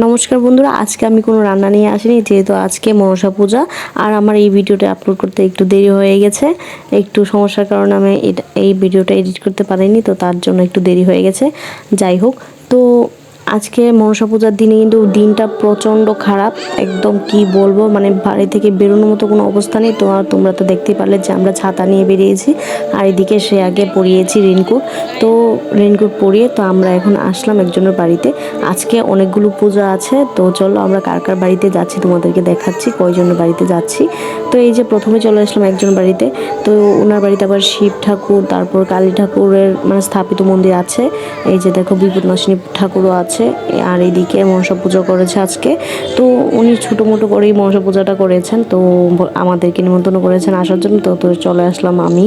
নমস্কার বন্ধুরা, আজকে আমি কোনো রান্না নিয়ে আসিনি, যেহেতু আজকে মনসা পূজা, আর আমার এই ভিডিওটা আপলোড করতে একটু দেরি হয়ে গেছে, একটু সমস্যার কারণে আমি এই ভিডিওটা এডিট করতে পারিনি, তো তার জন্য একটু দেরি হয়ে গেছে, যাই হোক, তো আজকে মনসা পূজার দিনে কিন্তু দিনটা প্রচণ্ড খারাপ। একদম কি বলব মানে বাড়ি থেকে বেরোনোর মতো কোনো অবস্থা নেই। তো আর তোমরা তো দেখতেই পারলে যে আমরা ছাতা নিয়ে বেরিয়েছি, আর এদিকে সে আগে পরিয়েছি রেনকোট। তো রেনকোট পরিয়ে তো আমরা এখন আসলাম একজনের বাড়িতে। আজকে অনেকগুলো পূজা আছে, তো চলো আমরা কার কার বাড়িতে যাচ্ছি তোমাদেরকে দেখাচ্ছি, কয়জনের বাড়িতে যাচ্ছি। তো এই যে প্রথমে চলে আসলাম একজন বাড়িতে। তো ওনার বাড়িতে আবার শিব ঠাকুর, তারপর কালী ঠাকুরের মানে স্থাপিত মন্দির আছে। এই যে দেখো বিপদনাশিনী ঠাকুরও আছে। আর এদিকে মনসা পুজো করেছে আজকে। তো উনি ছোটো মোটো করেই মনসা পূজাটা করেছেন, তো আমাদেরকে নিমন্ত্রণ করেছেন আসার জন্য। তো তো চলে আসলাম আমি,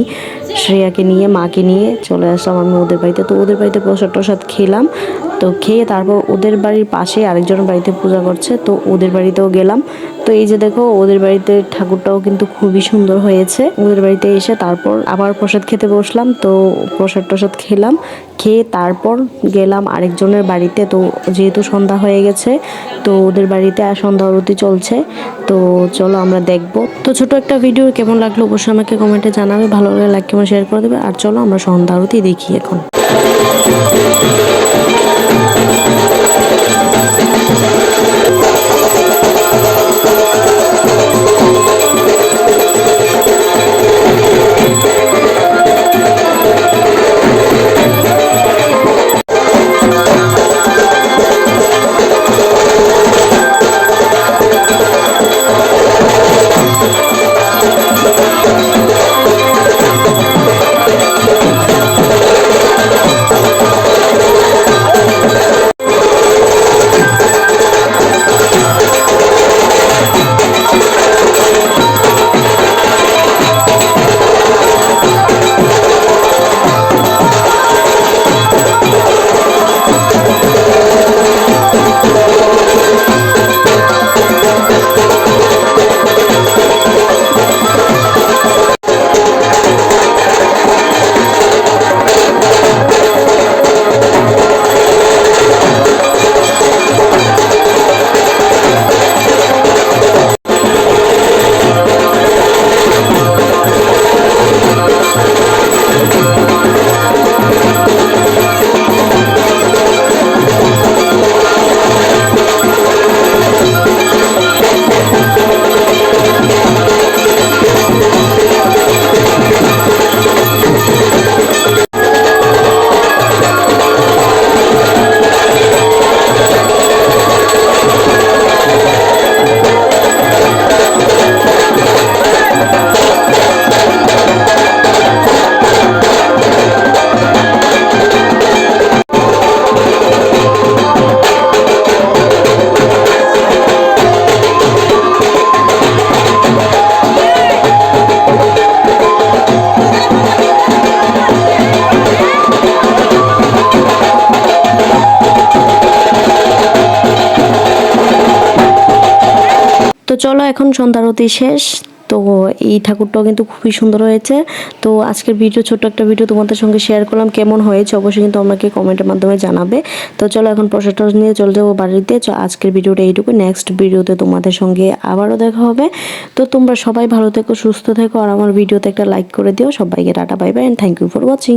শ্রেয়াকে নিয়ে, মাকে নিয়ে চলে আসলাম আমি ওদের বাড়িতে। তো ওদের বাড়িতে প্রসাদ টসাদ খেলাম, তো খেয়ে তারপর ওদের বাড়ির পাশে আরেকজন বাড়িতে পূজা করছে, তো ওদের বাড়িতেও গেলাম। তো এই যে দেখো, ওদের বাড়িতে ঠাকুরটাও কিন্তু খুবই সুন্দর হয়েছে। ওদের বাড়িতে এসে তারপর আবার প্রসাদ খেতে বসলাম, তো প্রসাদ টসাদ খেলাম, খেয়ে তারপর গেলাম আরেকজনের বাড়িতে। তো যেহেতু সন্ধ্যা হয়ে গেছে, তো ওদের বাড়িতে আর সন্ধ্যা আরতি চলছে। তো চলো আমরা দেখব। তো ছোট একটা ভিডিও, কেমন লাগল অবশ্যই আমাকে কমেন্টে জানাবে। ভালো লাগলে লাইক কেমন শেয়ার করে দেবে। আর চলো আমরা সন্ধ্যা আরতি দেখি এখন। তো চলো এখন সন্ধ্যারতি শেষ। তো এই ঠাকুরটাও কিন্তু খুবই সুন্দর হয়েছে। তো আজকের ভিডিও, ছোট্ট একটা ভিডিও তোমাদের সঙ্গে শেয়ার করলাম, কেমন হয়েছে অবশ্যই কিন্তু আমাকে কমেন্টের মাধ্যমে জানাবে। তো চলো এখন প্রসাদটা নিয়ে চলে যাব বাড়িতে। তো আজকের ভিডিওটা এইটুকু নেক্সট ভিডিওতে তোমাদের সঙ্গে আবারও দেখা হবে। তো তোমরা সবাই ভালো থেকো, সুস্থ থেকো। আর আমার ভিডিওতে একটা লাইক করে দিও। সবাইকে tata bye bye and thank you for watching